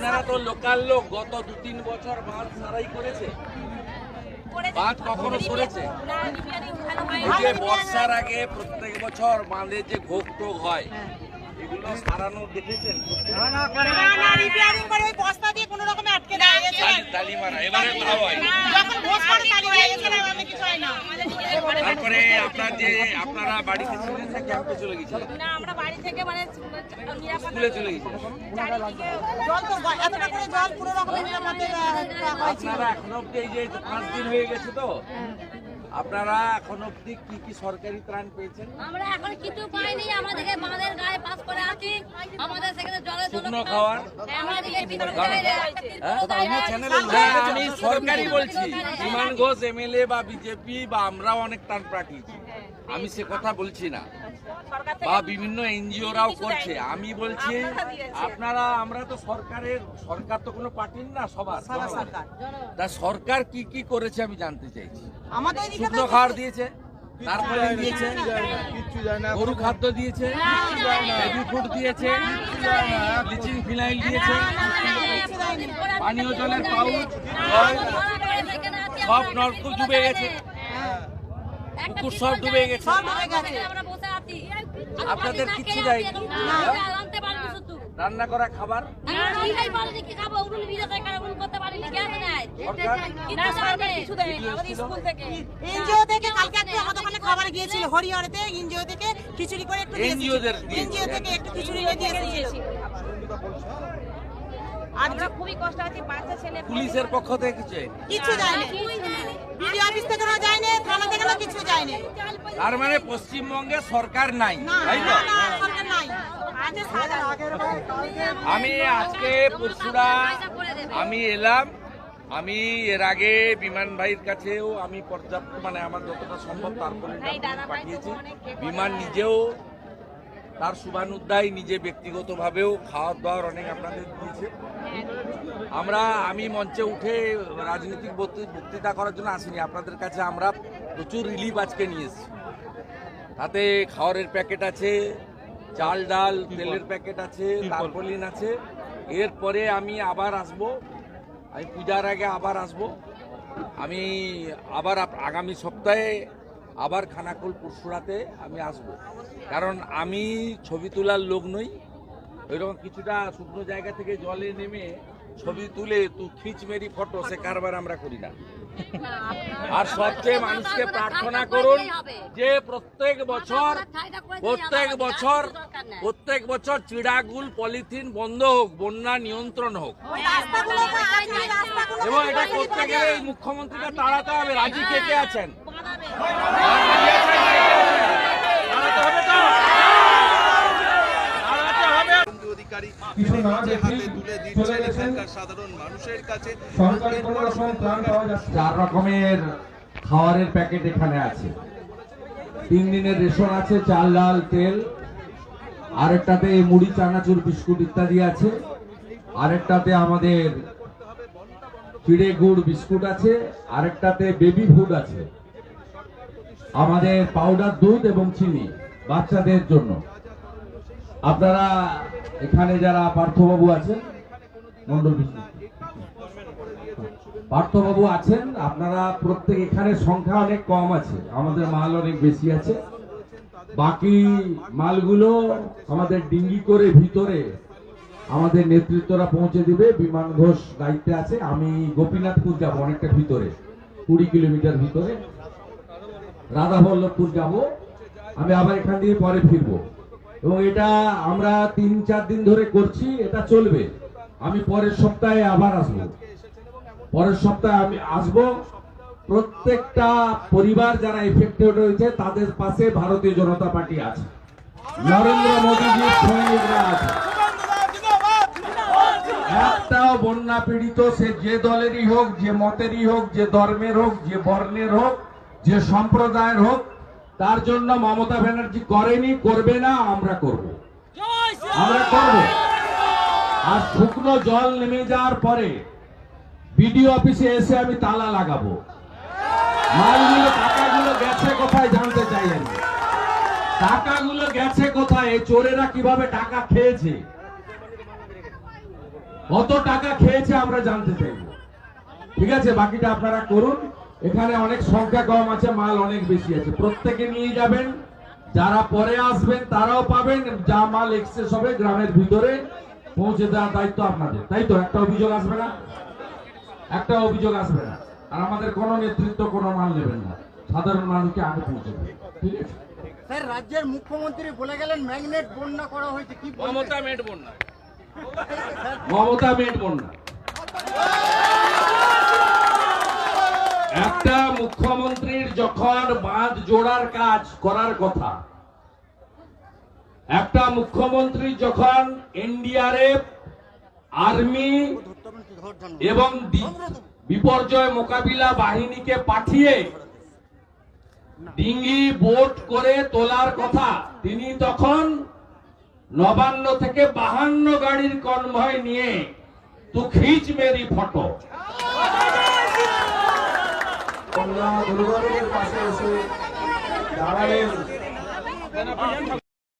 আপনারা তো লোকাল লোক গত দু তিন বছর বাঁধ সারাই করেছে বাঁধ কখনো সরেছে যে বর্ষার আগে প্রত্যেক বছর বাঁধে যে ঘোক টোক হয় এগুলো সারানো দেখেছেন না না রিপেয়ারিং করে তারপরে আপনার যে আপনারা বাড়িতে ছিলেন না ক্যাম্পে চলে গেছিলেন না আমরা বাড়ি থেকে মানে নিরাপদ স্কুলে চলে গেছিলেন জল তো এতটা করে জল পুরো রকমের নিরাপদে হয়েছিল। আপনারা এখন অব্দি এই যে পাঁচ দিন হয়ে গেছে তো আপনারা এখন অব্দি কি কি সরকারি ত্রাণ পেয়েছেন? আমরা এখন কিছু পাইনি আমাদেরকে বাঁধের গায়ে পাস করে আছি। আমাদের সেখানে জলের জন্য শুকনো খাওয়ার? হ্যাঁ? হ্যাঁ, আমি সরকারি বলছি। বিমান ঘোষ এমএলএ বা বিজেপি বা আমরাও অনেক ত্রাণ পাঠিয়েছি। আমি সে কথা বলছি না। বা বিভিন্ন এনজিওরাও করছে। আমি বলছি আপনারা আমরা তো সরকারের সরকার তো কোনো পার্টির না সবার তা সরকার কি কি করেছে আমি জানতে চাইছি। আমাদের এদিকে শুকনো খাবার দিয়েছে তারপরে দিয়েছে গরু খাদ্য দিয়েছে বেবি ফুড দিয়েছে ব্লিচিং ফিনাইল দিয়েছে পানীয় জলের পাউচ সব নলকূপ ডুবে গেছে পুকুর সব ডুবে গেছে সব ডুবে গেছে। আমরা আপনাদের কিচ্ছু দেয়নি? রান্না করা খাবার? কিছু থেকে। এনজিও থেকে কালকে একটু আমাদের ওখানে খাবার গিয়েছিল হরিহরতে এনজিও থেকে খিচুড়ি করে একটু। এনজিও থেকে খিচুড়ি নিয়ে দিয়ে এসেছিল আমরা খুবই কষ্ট আছি বাচ্চা ছেলে পুলিশের পক্ষ থেকে কিছু। কিচ্ছু যায়নি। অফিস যায়নি থানা কিছু যায়নি। তার মানে পশ্চিমবঙ্গে সরকার নাই না তাই তো না, সরকার নাই আছে সাদা আমি আজকে পরশুরা আমি এলাম আমি এর আগে বিমান ভাইয়ের কাছেও আমি পর্যাপ্ত মানে আমার যতটা সম্ভব তারপরে পাঠিয়েছি। বিমান নিজেও তার শুভানুদ্দায় নিজে ব্যক্তিগতভাবেও খাওয়ার দাওয়ার অনেক আপনাদের দিয়েছে। আমরা আমি মঞ্চে উঠে রাজনৈতিক বক্তৃ- বক্তৃতা করার জন্য আসিনি। আপনাদের কাছে আমরা প্রচুর রিলিফ আজকে নিয়ে এসেছি। তাতে খাওয়ারের প্যাকেট আছে চাল ডাল তেলের প্যাকেট আছে তারপলিন আছে। এরপরে আমি আবার আসব। আমি পূজার আগে আবার আসব। আমি আবার আগামী সপ্তাহে আবার খানাকুল পরশুরাতে আমি আসব। কারণ আমি ছবি তোলার লোক নই। ওইরকম কিছুটা শুকনো জায়গা থেকে জলে নেমে ছবি তুলে তু খিচ মেরি ফটো সে কারবার আমরা করি না। আর সবচেয়ে মানুষকে প্রার্থনা করুন যে প্রত্যেক বছর প্রত্যেক বছর প্রত্যেক বছর চিড়াগুল পলিথিন বন্ধ হোক বন্যা নিয়ন্ত্রণ হোক। এবং এটা করতে গেলে মুখ্যমন্ত্রীকে তাড়াতে হবে রাজি কে কে আছেন তাড়াতে হবে তো তাড়াতে হবে শুভেন্দু অধিকারী কিছু না যে দেখেই হাতে তুলে দিচ্ছেন এখানকার সাধারণ মানুষের কাছে। চার রকমের খাবারের প্যাকেট এখানে আছে। তিন দিনের রেশন আছে চাল ডাল তেল। আরেকটাতে মুড়ি চানাচুর বিস্কুট ইত্যাদি আছে। আরেকটাতে আমাদের চিড়ে গুড় বিস্কুট আছে। আরেকটাতে বেবি ফুড আছে। আমাদের পাউডার দুধ এবং চিনি বাচ্চাদের জন্য। আপনারা এখানে যারা পার্থবাবু আছেন মন্ডল পার্থবাবু আছেন, আপনারা প্রত্যেক এখানে সংখ্যা অনেক কম আছে, আমাদের মাল অনেক বেশি আছে। বাকি মালগুলো আমাদের ডিঙ্গি করে ভিতরে আমাদের নেতৃত্বরা পৌঁছে দিবে। বিমান ঘোষ দায়িত্বে আছে, আমি গোপীনাথপুর যাব অনেকটা ভিতরে, কুড়ি কিলোমিটার ভিতরে। রাধাবল্লভপুর যাব, আমি আবার এখান থেকে পরে ফিরবো। এবং এটা আমরা তিন, চার দিন ধরে করছি, এটা চলবে। আমি পরের সপ্তাহে আবার আসব। পরের সপ্তাহে আমি আসব। প্রত্যেকটা পরিবার যারা এফেক্টেড হয়েছে তাদের পাশে ভারতীয় জনতা পার্টি আছে। নরেন্দ্র মোদীজির সৈনিকরা আছে। একটাও বন্যা পীড়িত, সে যে দলেরই হোক, যে মতেরই হোক, যে ধর্মের হোক, যে বর্ণের হোক, যে সম্প্রদায়ের হোক তার জন্য মমতা ব্যানার্জি করেনি করবে না আমরা করব। আমরা করব। আর শুকনো জল নেমে যাওয়ার পরে বিডিও অফিসে এসে আমি তালা লাগাবো। মালগুলো টাকাগুলো গেছে কোথায় জানতে চাই আমি? টাকাগুলো গেছে কোথায়? এই চোরেরা কীভাবে টাকা খেয়েছে? কত টাকা খেয়েছে আমরা জানতে চাইব। ঠিক আছে বাকিটা আপনারা করুন। এখানে অনেক সংখ্যা কম আছে মাল অনেক বেশি আছে। প্রত্যেকে নিয়ে যাবেন যারা পরে আসবেন তারাও পাবেন যা মাল এক্সেস হবে গ্রামের ভিতরে পৌঁছে দেওয়ার দায়িত্ব আপনাদের। তাই তো? একটা অভিযোগ আসবে না? একটা অভিযোগ আসবে না। আর আমাদের কোনো নেতৃত্ব কোনো মাল নেবেন না। সাধারণ মানুষকে আগে পৌঁছে দেবে ঠিক আছে? স্যার রাজ্যের মুখ্যমন্ত্রী বলে গেলেন ম্যাগনেট বন্যা করা হয়েছে। কি? মমতা মেটবন না মমতা মেটবন না একটা মুখ্যমন্ত্রীর যখন বাঁধ জোড়ার কাজ করার কথা, একটা মুখ্যমন্ত্রী যখন এনডিআরএফ, আর্মি এবং বিপর্যয় মোকাবিলা বাহিনীকে পাঠিয়ে ডিঙ্গি বোট করে তোলার কথা, তিনি তখন নবান্ন থেকে বাহান্ন গাড়ির কনভয় নিয়ে তু খিচ মেরি ফটো কন্যা দুর্গমের পাশে এসে দাঁড়ালেন।